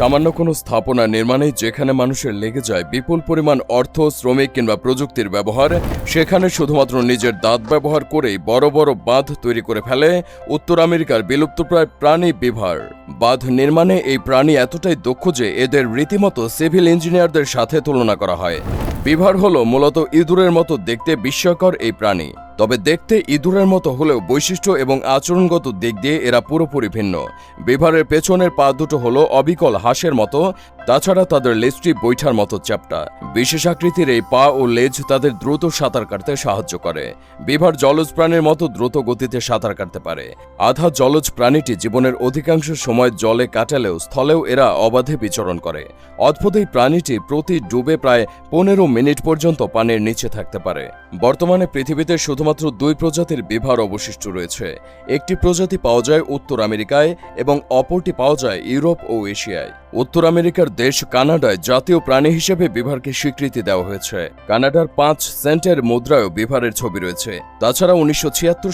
সামান্য কোনো স্থাপনা নির্মাণে যেখানে মানুষের লেগে যায় বিপুল পরিমাণ অর্থ, শ্রমিক কিংবা প্রযুক্তির ব্যবহার, সেখানে শুধুমাত্র নিজের দাঁত ব্যবহার করেই বড় বড় বাঁধ তৈরি করে ফেলে উত্তর আমেরিকার বিলুপ্তপ্রায় প্রাণী বিভার। বাঁধ নির্মাণে এই প্রাণী এতটাই দক্ষ যে এদের রীতিমতো সিভিল ইঞ্জিনিয়ারদের সাথে তুলনা করা হয়। বিভার হলো মূলত ইঁদুরের মতো দেখতে বিস্ময়কর এই প্রাণী। তবে দেখতে ইঁদুরের মতো হলেও বৈশিষ্ট্য এবং আচরণগত দিক দিয়ে এরা পুরোপুরি ভিন্ন। বিভারের পেছনের পা দুটো হলো অবিকল হাঁসের মতো, তাছাড়া তাদের লেজটি বৈঠার মতো চ্যাপ্টা। বিশেষ আকৃতির এই পা ও লেজ তাদের দ্রুত সাঁতার কাটতে সাহায্য করে। বিভার জলজ প্রাণীর মতো দ্রুত গতিতে সাঁতার কাটতে পারে। আধা জলজ প্রাণীটি জীবনের অধিকাংশ সময় জলে কাটালেও স্থলেও এরা অবাধে বিচরণ করে। অদ্ভুত এই প্রাণীটি প্রতি ডুবে প্রায় পনেরো মিনিট পর্যন্ত পানির নিচে থাকতে পারে। বর্তমানে পৃথিবীতে শুধুমাত্র দুই প্রজাতির বিভার অবশিষ্ট রয়েছে। একটি প্রজাতি পাওয়া যায় উত্তর আমেরিকায় এবং অপরটি পাওয়া যায় ইউরোপ ও এশিয়ায়। উত্তর আমেরিকার দেশ কানাডায় জাতীয় প্রাণী হিসেবে বিভারকে স্বীকৃতি দেওয়া হয়েছে। কানাডার পাঁচ সেন্টের মুদ্রায়ও বিভারের ছবি রয়েছে। তাছাড়া উনিশশো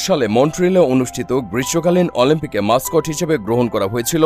সালে মন্ট্রিলে অনুষ্ঠিত গ্রীষ্মকালীন অলিম্পিকে মাস্কট হিসেবে গ্রহণ করা হয়েছিল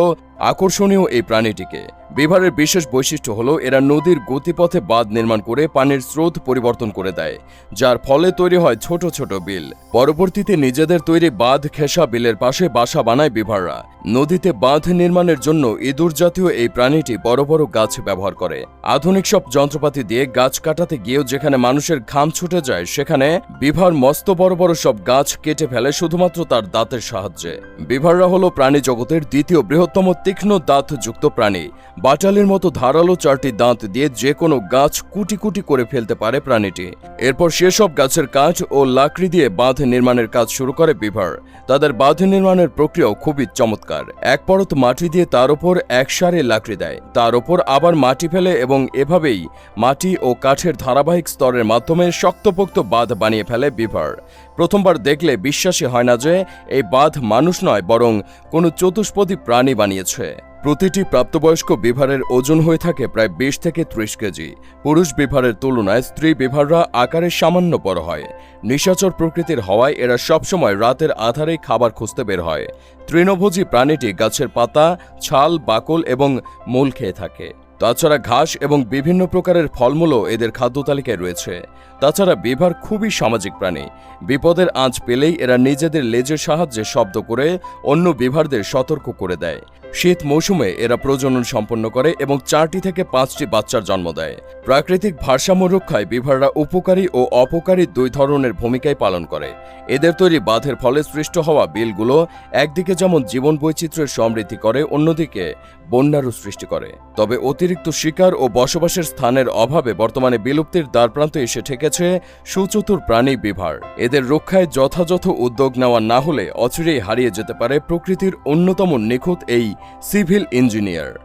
আকর্ষণীয় এই প্রাণীটিকে। বিভারের বিশেষ বৈশিষ্ট্য হল, এরা নদীর গতিপথে বাঁধ নির্মাণ করে পানির স্রোত পরিবর্তন করে দেয়, যার ফলে তৈরি হয় ছোট ছোট বিল। পরবর্তীতে নিজেদের তৈরি বাঁধ খেসা বিলের পাশে বাসা বানায় বিভাররা। নদীতে বাঁধ নির্মাণের জন্য ইঁদুর জাতীয় এই প্রাণীটি বড় বড় গাছ ব্যবহার করে। আধুনিক সব যন্ত্রপাতি দিয়ে গাছ কাটাতে গিয়েও যেখানে মানুষের ঘাম ছুটে যায়, সেখানে বিভার মস্ত বড় বড় সব গাছ কেটে ফেলে শুধুমাত্র তার দাঁতের সাহায্যে। বিভাররা হলো প্রাণী জগতের দ্বিতীয় বৃহত্তম তীক্ষ্ণ দাঁতযুক্ত প্রাণী। বাটালির মতো ধারালো চারটি দাঁত দিয়ে যে কোনো গাছ কুটি কুটি করে ফেলতে পারে প্রাণীটি। এরপর সেসব গাছের কাঠ ও লাকড়ি দিয়ে বাঁধ নির্মাণের কাজ শুরু করে বিভার। তাদের বাঁধ নির্মাণের প্রক্রিয়াও খুবই চমৎকার। এক পরত মাটি দিয়ে তার উপর এক সারে লাকড়ি দেয়। তার উপর আবার মাটি ফেলে এবং এভাবেই মাটি ও কাঠের ধারাবাহিক স্তরের মাধ্যমে শক্তপোক্ত বাঁধ বানিয়ে ফেলে বিভার। প্রথমবার দেখলে বিশ্বাসী হয় না যে, এই বাঁধ মানুষ নয়, বরং কোনো চতুষ্পদী প্রাণী বানিয়েছে। প্রতিটি প্রাপ্তবয়স্ক বিভারের ওজন হয়ে থাকে প্রায় বিশ থেকে ত্রিশ কেজি। পুরুষ বিভারের তুলনায় স্ত্রী বিভাররা আকারে সামান্য বড় হয়। নিশাচর প্রকৃতির হওয়ায় এরা সবসময় রাতের আধারেই খাবার খুঁজতে বের হয়। তৃণভোজী প্রাণীটি গাছের পাতা, ছাল, বাকল এবং মূল খেয়ে থাকে। তাছাড়া ঘাস এবং বিভিন্ন প্রকারের ফলমূলও এদের খাদ্য তালিকায় রয়েছে। তাছাড়া বিভার খুবই সামাজিক প্রাণী। বিপদের আঁচ পেলেই এরা নিজেদের লেজের সাহায্যে শব্দ করে অন্য বিভারদের সতর্ক করে দেয়। শীত মৌসুমে এরা প্রজনন সম্পন্ন করে এবং চারটি থেকে পাঁচটি বাচ্চার জন্ম দেয়। প্রাকৃতিক ভারসাম্য রক্ষায় বিভাররা উপকারী ও অপকারী দুই ধরনের ভূমিকাই পালন করে। এদের তৈরি বাঁধের ফলে সৃষ্ট হওয়া বিলগুলো একদিকে যেমন জীবন বৈচিত্র্যের সমৃদ্ধি করে, অন্যদিকে বন্যারও সৃষ্টি করে। তবে অতিরিক্ত শিকার ও বসবাসের স্থানের অভাবে বর্তমানে বিলুপ্তির দ্বারপ্রান্তে এসে ঠেকেছে সুচতুর প্রাণী বিভার। এদের রক্ষায় যথাযথ উদ্যোগ নেওয়া না হলে অচিরেই হারিয়ে যেতে পারে প্রকৃতির অন্যতম নিখুঁত এই সিভিল ইঞ্জিনিয়ার।